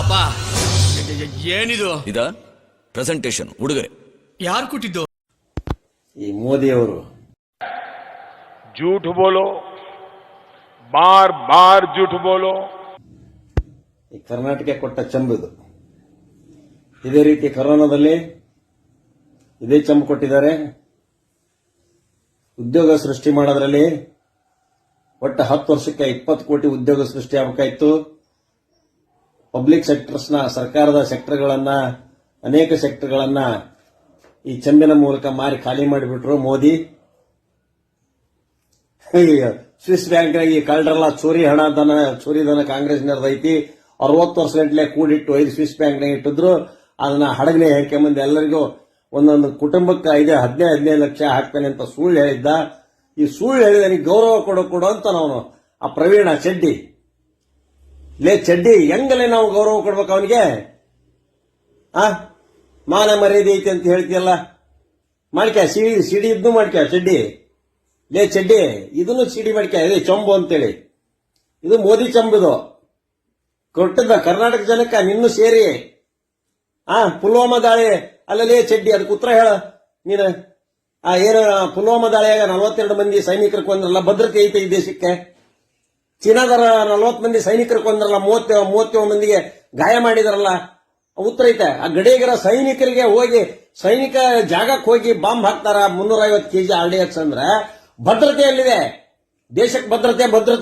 ಅಪ್ಪ A- A- ಏನಿದು ಇದ ಪ್ರೆಸೆಂಟೇಶನ್ ಉಡುಗೊರೆ ಯಾರು ಕೊಟ್ಟಿದ್ದು ಈ ಮೋದಿಯವರು झूठ बोलो बार बार झूठ बोलो ಈ ಕರ್ನಾಟಕ ಕೊಟ್ಟ ಚಂಬು ಇದು ಇದೇ ರೀತಿ ಕರೋನಾದಲ್ಲಿ ಇದೇ ಚಂಬು ಕೊಟ್ಟಿದ್ದಾರೆ ಉದ್ಯೋಗ ಸೃಷ್ಟಿ ಮಾಡೋದ್ರಲ್ಲಿ ಒಟ್ಟು ಹತ್ತು ವರ್ಷಕ್ಕೆ ಇಪ್ಪತ್ತು ಕೋಟಿ ಉದ್ಯೋಗ ಸೃಷ್ಟಿ ಆಗಬೇಕಾಯಿತು ಪಬ್ಲಿಕ್ ಸೆಕ್ಟರ್ಸ್ನ ಸರ್ಕಾರದ ಸೆಕ್ಟರ್ಗಳನ್ನ ಅನೇಕ ಸೆಕ್ಟರ್ಗಳನ್ನ ಈ ಚಂಬಿನ ಮೂಲಕ ಮಾರಿ ಖಾಲಿ ಮಾಡಿಬಿಟ್ರು ಮೋದಿ. ಸ್ವಿಸ್ ಬ್ಯಾಂಕ್ನಾಗ ಈ ಕಳ್ಳರಲ್ಲ ಚೋರಿ ಹಣ ದನ ಚೋರಿ ದನ ಕಾಂಗ್ರೆಸ್ ಐತಿ. ಅರವತ್ತು ವರ್ಷ ಗಂಟ್ಲೆ ಕೂಡಿಟ್ಟು ಐದು ಸ್ವಿಸ್ ಬ್ಯಾಂಕ್ನಾಗ ಇಟ್ಟಿದ್ರು. ಅದನ್ನ ಹಡಗನೆ ಹೇಳ್ಕೊಂಬಂದು ಎಲ್ಲರಿಗೂ ಒಂದೊಂದು ಕುಟುಂಬಕ್ಕೆ ಐದು, ಹದಿನೈದು ಹದಿನೈದು ಲಕ್ಷ ಹಾಕ್ತಾನೆ ಅಂತ ಸುಳ್ಳು ಹೇಳಿದ್ದ. ಈ ಸುಳ್ಳು ಹೇಳಿದ ಗೌರವ ಕೊಡೋ, ಕೊಡು ಅಂತ ನಾವು ಆ ಪ್ರವೀಣ ಚೆಡ್ಡಿ ಲೇ ಚಡ್ಡಿ, ಹೆಂಗಲೇ ನಾವು ಗೌರವ ಕೊಡ್ಬೇಕು ಅವನಿಗೆ? ಆ, ಮಾನ ಮರ್ಯಾದೆ ಐತೆ ಅಂತ ಹೇಳ್ತೀಯಲ್ಲ? ಮಾಡ್ಕ್ಯಾ ಸಿಡಿ ಸಿಡಿ ಇದ್ನು ಮಾಡ್ಕ್ಯಾ ಚಡ್ಡಿ. ಲೇ ಚಡ್ಡಿ, ಇದನ್ನು ಸಿಡಿ ಮಾಡ್ಕ್ಯಾ ಇದೆ ಚೊಂಬು ಅಂತೇಳಿ. ಇದು ಮೋದಿ ಚಂಬಿದು. ಕೊಟ್ಟದ ಕರ್ನಾಟಕ ಜನಕ್ಕ, ನಿನ್ನೂ ಸೇರಿ. ಆ, ಪುಲ್ವಾಮಾ ದಾಳಿ ಅಲ್ಲಲೇ ಚಡ್ಡಿ, ಅದಕ್ಕೆ ಉತ್ತರ ಹೇಳ. ನೀನು, ಆ, ಏನು, ಪುಲ್ವಾಮಾ ದಾಳಿಯಾಗ ನಲವತ್ತೆರಡು ಮಂದಿ ಸೈನಿಕರು ಕೊಂದ್ರಲ್ಲ ಭದ್ರತೆ ಐತೆ ಈ ದೇಶಕ್ಕೆ. ಚೀನಾದರ ನಲವತ್ತು ಮಂದಿ ಸೈನಿಕರು ಕೊಂದ್ರಲ್ಲ, ಮೂವತ್ತ, ಮೂವತ್ತೇಳು ಮಂದಿಗೆ ಗಾಯ ಮಾಡಿದಾರಲ್ಲ, ಉತ್ತರ ಐತೆ. ಆ ಗಡಿಗರ ಸೈನಿಕರಿಗೆ ಹೋಗಿ, ಸೈನಿಕ ಜಾಗಕ್ಕೆ ಹೋಗಿ ಬಾಂಬ್ ಹಾಕ್ತಾರ ಮುನ್ನೂರ ಐವತ್ತು ಕೆಜಿ ಆರ್ ಡಿ ಎಕ್ಸ್ ಅಂದ್ರೆ ಭದ್ರತೆ ಎಲ್ಲಿದೆ ದೇಶಕ್ಕೆ ಭದ್ರತೆ ಭದ್ರತೆ.